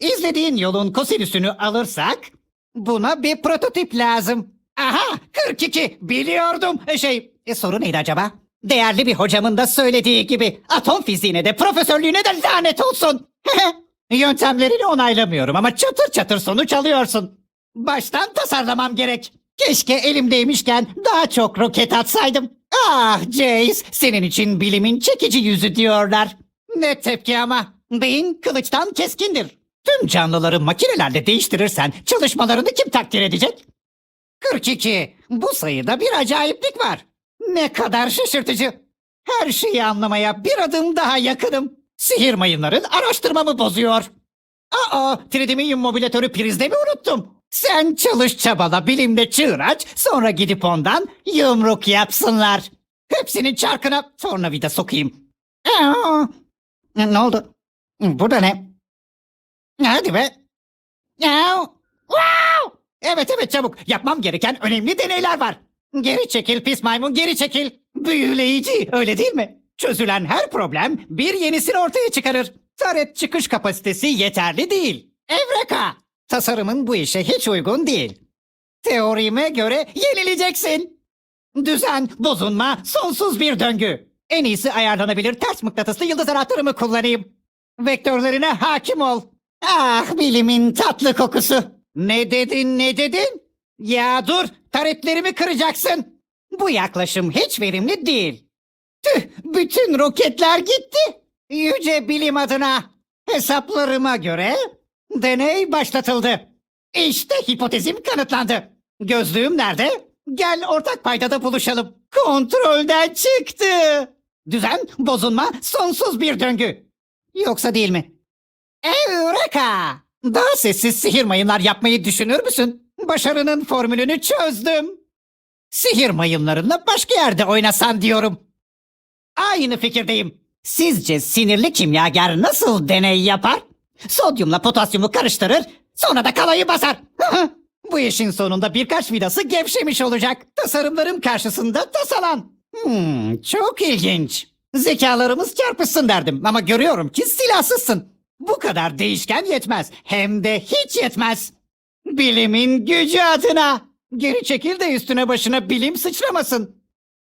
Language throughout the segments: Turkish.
İzlediğin yolun kosinüsünü alırsak buna bir prototip lazım. Aha 42 biliyordum. E, Şey e, soru neydi acaba? Değerli bir hocamın da söylediği gibi atom fiziğine de profesörlüğüne de lanet olsun. Yöntemlerini onaylamıyorum ama çatır çatır sonuç alıyorsun. Baştan tasarlamam gerek. Keşke elimdeymişken daha çok roket atsaydım. Ah Jace, senin için bilimin çekici yüzü diyorlar. Ne tepki ama. Beyin kılıçtan keskindir. Tüm canlıları makinelerle değiştirirsen çalışmalarını kim takdir edecek? 42. Bu sayıda bir acayiplik var. Ne kadar şaşırtıcı. Her şeyi anlamaya bir adım daha yakınım. Sihir mayınların araştırmamı bozuyor. Aa, tridimenyum mobilatörü prizde mi unuttum? Sen çalış çabala bilimle çığır aç, sonra gidip ondan yumruk yapsınlar. Hepsinin çarkına tornavida sokayım. Aa, ne oldu? Bu da ne? Hadi be. Aa, wow! Evet evet çabuk. Yapmam gereken önemli deneyler var. Geri çekil pis maymun geri çekil. Büyüleyici öyle değil mi? Çözülen her problem bir yenisini ortaya çıkarır. Taret çıkış kapasitesi yeterli değil. Evreka! Tasarımın bu işe hiç uygun değil. Teorime göre yenileceksin. Düzen, bozulma, sonsuz bir döngü. En iyisi ayarlanabilir ters mıknatıslı yıldız anahtarımı kullanayım. Vektörlerine hakim ol. Ah bilimin tatlı kokusu. Ne dedin ne dedin? Ya dur taretlerimi kıracaksın. Bu yaklaşım hiç verimli değil. Tüh bütün roketler gitti. Yüce bilim adına. Hesaplarıma göre deney başlatıldı. İşte hipotezim kanıtlandı. Gözlüğüm nerede? Gel ortak paydada buluşalım. Kontrolden çıktı. Düzen, bozulma, sonsuz bir döngü. Yoksa değil mi? Eureka! Daha sessiz sihir mayınlar yapmayı düşünür müsün? Başarının formülünü çözdüm. Sihir mayınlarınla başka yerde oynasan diyorum. Aynı fikirdeyim. Sizce sinirli kimyager nasıl deney yapar? Sodyumla potasyumu karıştırır, sonra da kalayı basar. Bu işin sonunda birkaç vidası gevşemiş olacak. Tasarımlarım karşısında tasalan. Hmm, çok ilginç. Zekalarımız çarpışsın derdim ama görüyorum ki silahsızsın. Bu kadar değişken yetmez. Hem de hiç yetmez. Bilimin gücü adına. Geri çekil de üstüne başına bilim sıçramasın.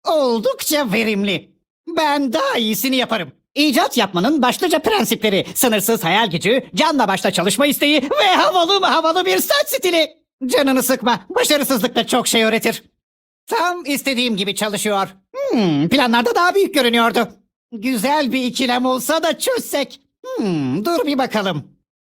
Oldukça verimli. Ben daha iyisini yaparım. İcat yapmanın başlıca prensipleri, sınırsız hayal gücü, canla başla çalışma isteği ve havalı mı havalı bir saç stili. Canını sıkma, başarısızlık da çok şey öğretir. Tam istediğim gibi çalışıyor. Hmm, planlarda daha büyük görünüyordu. Güzel bir ikilem olsa da çözsek. Hmm, dur bir bakalım.